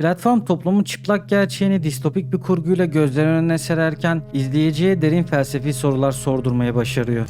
Platform toplumun çıplak gerçeğini distopik bir kurguyla gözler önüne sererken izleyiciye derin felsefi sorular sordurmayı başarıyor.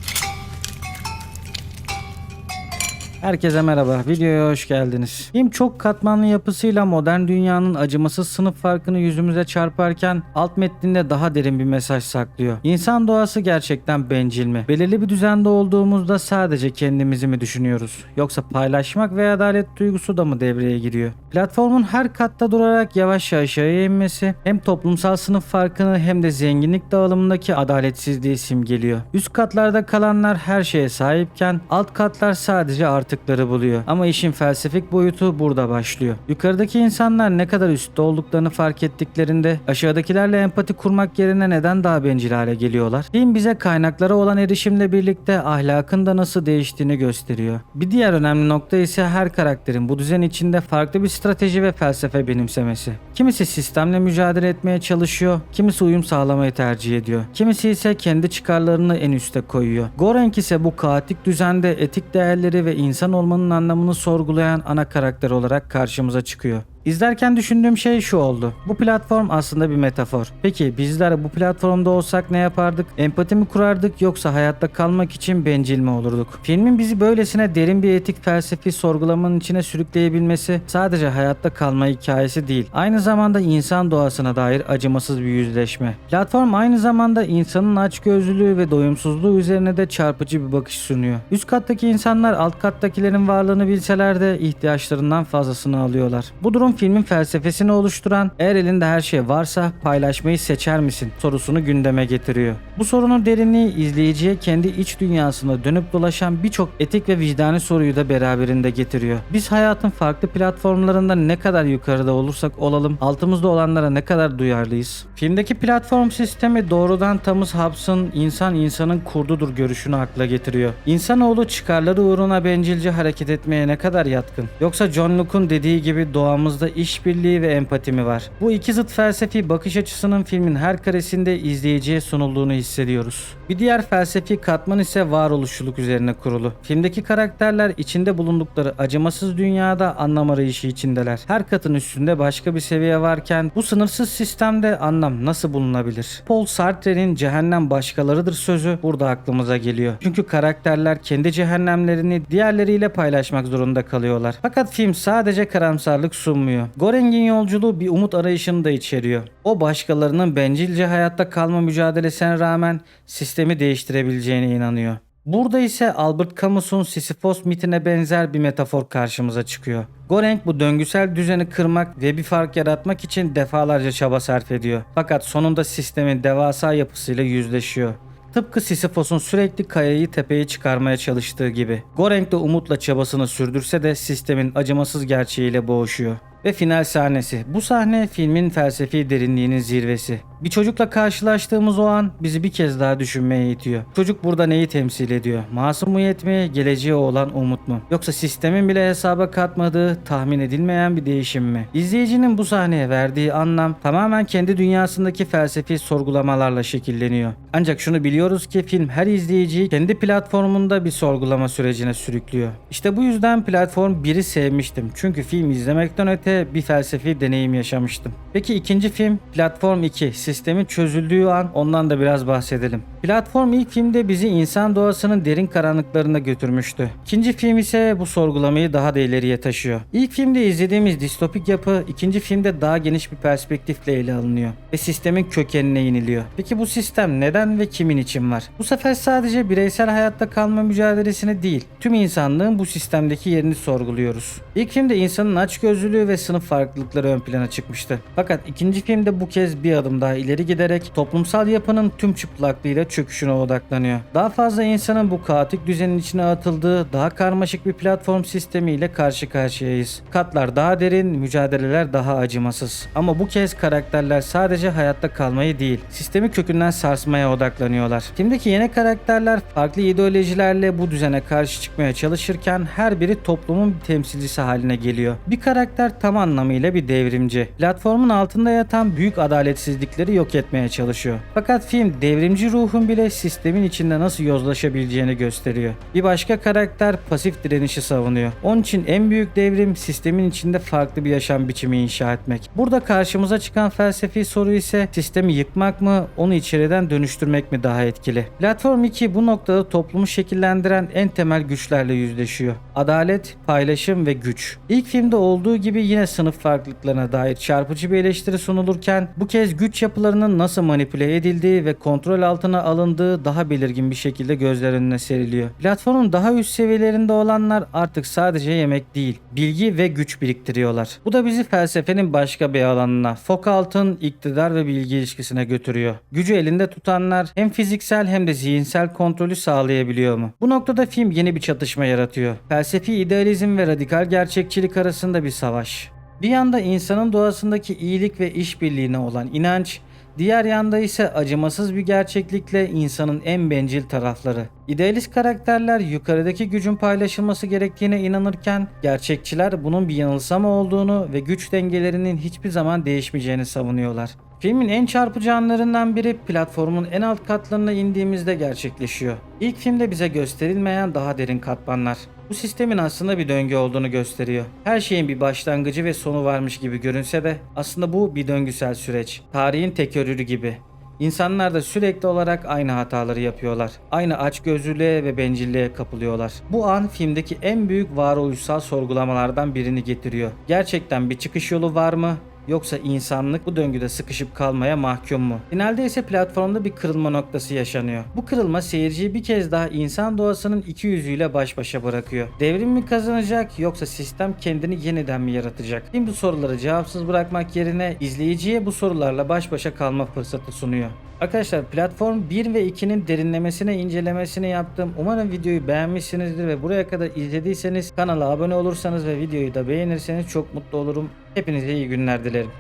Herkese merhaba, videoya hoş geldiniz. Film çok katmanlı yapısıyla modern dünyanın acımasız sınıf farkını yüzümüze çarparken alt metninde daha derin bir mesaj saklıyor. İnsan doğası gerçekten bencil mi? Belirli bir düzende olduğumuzda sadece kendimizi mi düşünüyoruz? Yoksa paylaşmak ve adalet duygusu da mı devreye giriyor? Platformun her katta durarak yavaş aşağıya inmesi hem toplumsal sınıf farkını hem de zenginlik dağılımındaki adaletsizliği simgeliyor. Üst katlarda kalanlar her şeye sahipken alt katlar sadece artıkları buluyor. Ama işin felsefik boyutu burada başlıyor. Yukarıdaki insanlar ne kadar üstte olduklarını fark ettiklerinde aşağıdakilerle empati kurmak yerine neden daha bencil hale geliyorlar? Film bize kaynaklara olan erişimle birlikte ahlakın da nasıl değiştiğini gösteriyor. Bir diğer önemli nokta ise her karakterin bu düzen içinde farklı bir strateji ve felsefe benimsemesi. Kimisi sistemle mücadele etmeye çalışıyor, kimisi uyum sağlamayı tercih ediyor. Kimisi ise kendi çıkarlarını en üste koyuyor. Gorenk ise bu kaotik düzende etik değerleri ve insan olmanın anlamını sorgulayan ana karakter olarak karşımıza çıkıyor. İzlerken düşündüğüm şey şu oldu. Bu platform aslında bir metafor. Peki bizler bu platformda olsak ne yapardık? Empati mi kurardık yoksa hayatta kalmak için bencil mi olurduk? Filmin bizi böylesine derin bir etik felsefi sorgulamanın içine sürükleyebilmesi sadece hayatta kalma hikayesi değil. Aynı zamanda insan doğasına dair acımasız bir yüzleşme. Platform aynı zamanda insanın açgözlülüğü ve doyumsuzluğu üzerine de çarpıcı bir bakış sunuyor. Üst kattaki insanlar alt kattakilerin varlığını bilseler de ihtiyaçlarından fazlasını alıyorlar. Bu durum filmin felsefesini oluşturan eğer elinde her şey varsa paylaşmayı seçer misin sorusunu gündeme getiriyor. Bu sorunun derinliği izleyiciye kendi iç dünyasında dönüp dolaşan birçok etik ve vicdani soruyu da beraberinde getiriyor. Biz hayatın farklı platformlarında ne kadar yukarıda olursak olalım altımızda olanlara ne kadar duyarlıyız? Filmdeki platform sistemi doğrudan Thomas Hobbes'ın insan insanın kurdudur görüşünü akla getiriyor. İnsanoğlu çıkarları uğruna bencilce hareket etmeye ne kadar yatkın? Yoksa John Locke'un dediği gibi doğamızda işbirliği ve empati mi var? Bu iki zıt felsefi bakış açısının filmin her karesinde izleyiciye sunulduğunu hissediyoruz. Bir diğer felsefi katman ise varoluşçuluk üzerine kurulu. Filmdeki karakterler içinde bulundukları acımasız dünyada anlam arayışı içindeler. Her katın üstünde başka bir seviye varken bu sınırsız sistemde anlam nasıl bulunabilir? Paul Sartre'nin cehennem başkalarıdır sözü burada aklımıza geliyor. Çünkü karakterler kendi cehennemlerini diğerleriyle paylaşmak zorunda kalıyorlar. Fakat film sadece karamsarlık sunmuyor. Goreng'in yolculuğu bir umut arayışını da içeriyor. O başkalarının bencilce hayatta kalma mücadelesine rağmen sistemi değiştirebileceğine inanıyor. Burada ise Albert Camus'un Sisyphos mitine benzer bir metafor karşımıza çıkıyor. Goreng bu döngüsel düzeni kırmak ve bir fark yaratmak için defalarca çaba sarf ediyor. Fakat sonunda sistemin devasa yapısıyla yüzleşiyor. Tıpkı Sisyphos'un sürekli kayayı tepeye çıkarmaya çalıştığı gibi. Goreng de umutla çabasını sürdürse de sistemin acımasız gerçeğiyle boğuşuyor. Ve final sahnesi. Bu sahne filmin felsefi derinliğinin zirvesi. Bir çocukla karşılaştığımız o an bizi bir kez daha düşünmeye itiyor. Çocuk burada neyi temsil ediyor? Masumiyet mi, geleceğe olan umut mu? Yoksa sistemin bile hesaba katmadığı, tahmin edilmeyen bir değişim mi? İzleyicinin bu sahneye verdiği anlam tamamen kendi dünyasındaki felsefi sorgulamalarla şekilleniyor. Ancak şunu biliyoruz ki film her izleyiciyi kendi platformunda bir sorgulama sürecine sürüklüyor. İşte bu yüzden platform 1'i sevmiştim. Çünkü film izlemekten öte bir felsefi deneyim yaşamıştım. Peki ikinci film Platform 2 sistemin çözüldüğü an ondan da biraz bahsedelim. Platform ilk filmde bizi insan doğasının derin karanlıklarına götürmüştü. İkinci film ise bu sorgulamayı daha da ileriye taşıyor. İlk filmde izlediğimiz distopik yapı ikinci filmde daha geniş bir perspektifle ele alınıyor ve sistemin kökenine iniliyor. Peki bu sistem neden ve kimin için var? Bu sefer sadece bireysel hayatta kalma mücadelesini değil, tüm insanlığın bu sistemdeki yerini sorguluyoruz. İlk filmde insanın açgözlülüğü ve sınıf farklılıkları ön plana çıkmıştı. Fakat ikinci filmde bu kez bir adım daha ileri giderek toplumsal yapının tüm çıplaklığıyla çöküşüne odaklanıyor. Daha fazla insanın bu kaotik düzenin içine atıldığı daha karmaşık bir platform sistemiyle karşı karşıyayız. Katlar daha derin, mücadeleler daha acımasız. Ama bu kez karakterler sadece hayatta kalmayı değil, sistemi kökünden sarsmaya odaklanıyorlar. Filmdeki yeni karakterler farklı ideolojilerle bu düzene karşı çıkmaya çalışırken her biri toplumun bir temsilcisi haline geliyor. Bir karakter tam anlamıyla bir devrimci. Platformun altında yatan büyük adaletsizlikleri güçleri yok etmeye çalışıyor. Fakat film devrimci ruhun bile sistemin içinde nasıl yozlaşabileceğini gösteriyor. Bir başka karakter pasif direnişi savunuyor. Onun için en büyük devrim sistemin içinde farklı bir yaşam biçimi inşa etmek. Burada karşımıza çıkan felsefi soru ise sistemi yıkmak mı, onu içeriden dönüştürmek mi daha etkili? Platform 2 bu noktada toplumu şekillendiren en temel güçlerle yüzleşiyor. Adalet, paylaşım ve güç. İlk filmde olduğu gibi yine sınıf farklılıklarına dair çarpıcı bir eleştiri sunulurken bu kez güç yapılarının nasıl manipüle edildiği ve kontrol altına alındığı daha belirgin bir şekilde gözler önüne seriliyor. Platformun daha üst seviyelerinde olanlar artık sadece yemek değil, bilgi ve güç biriktiriyorlar. Bu da bizi felsefenin başka bir alanına, fok altın, iktidar ve bilgi ilişkisine götürüyor. Gücü elinde tutanlar hem fiziksel hem de zihinsel kontrolü sağlayabiliyor mu? Bu noktada film yeni bir çatışma yaratıyor. Felsefi idealizm ve radikal gerçekçilik arasında bir savaş. Bir yanda insanın doğasındaki iyilik ve işbirliğine olan inanç, diğer yanda ise acımasız bir gerçeklikle insanın en bencil tarafları. İdealist karakterler yukarıdaki gücün paylaşılması gerektiğine inanırken gerçekçiler bunun bir yanılsama olduğunu ve güç dengelerinin hiçbir zaman değişmeyeceğini savunuyorlar. Filmin en çarpıcı anlarından biri platformun en alt katlarına indiğimizde gerçekleşiyor. İlk filmde bize gösterilmeyen daha derin katmanlar. Bu sistemin aslında bir döngü olduğunu gösteriyor. Her şeyin bir başlangıcı ve sonu varmış gibi görünse de aslında bu bir döngüsel süreç. Tarihin tekerrürü gibi. İnsanlar da sürekli olarak aynı hataları yapıyorlar. Aynı açgözlülüğe ve bencilliğe kapılıyorlar. Bu an filmdeki en büyük varoluşsal sorgulamalardan birini getiriyor. Gerçekten bir çıkış yolu var mı? Yoksa insanlık bu döngüde sıkışıp kalmaya mahkum mu? Finalde ise platformda bir kırılma noktası yaşanıyor. Bu kırılma seyirciyi bir kez daha insan doğasının iki yüzüyle baş başa bırakıyor. Devrim mi kazanacak yoksa sistem kendini yeniden mi yaratacak? Film bu soruları cevapsız bırakmak yerine izleyiciye bu sorularla baş başa kalma fırsatı sunuyor. Arkadaşlar platform 1 ve 2'nin derinlemesine incelemesini yaptım. Umarım videoyu beğenmişsinizdir ve buraya kadar izlediyseniz kanala abone olursanız ve videoyu da beğenirseniz çok mutlu olurum. Hepinize iyi günler dilerim.